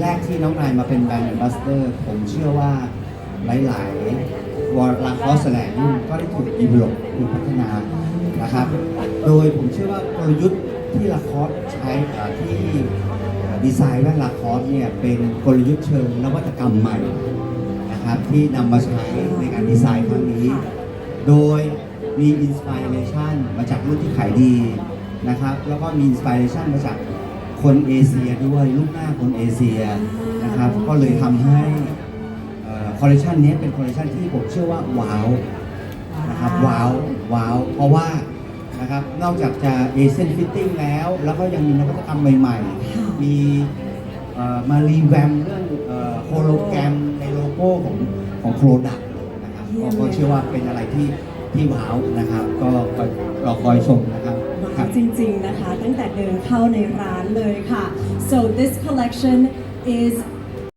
แรกที่น้องนายมาเป็นแบรนด์แอมบาสเดอร์ ผมเชื่อว่าหลาย ๆ วอลลาคอสแลนด์ก็ได้ถูกดีเวลลอปถูกพัฒนานะครับ โดยผมเชื่อว่ากลยุทธ์ที่ลาคอสใช้ที่ดีไซน์แว่นลาคอสเนี่ยเป็นกลยุทธ์เชิงนวัตกรรมใหม่นะครับที่นำมาใช้ในการดีไซน์ครั้งนี้ โดยมีอินสปิเรชันมาจากรุ่นที่ขายดีนะครับแล้วก็มีอินสปิเรชันมาจาก คนเอเชียด้วยลูกหน้าคนเอเชียนะครับก็เลยทำให้คอลเลคชันนี้เป็นคอลเลคชันที่ผมเชื่อว่าว้าวนะครับว้าวว้าวเพราะว่านะครับนอกจากจะเอเชียนฟิตติ้งแล้ว แล้วก็ยังมีนวัตกรรมใหม่ๆ มีมารีแวมเรื่องโฮโลแกรมในโลโก้ของของโปรดักต์นะครับก็ก็เชื่อว่าเป็นอะไรที่ที่ว้าวนะครับ ก็ก็รอคอยชมนะ ครับคว้าจริงๆนะคะตั้งแต่เดินเข้าในร้านเลยค่ะ so this collection is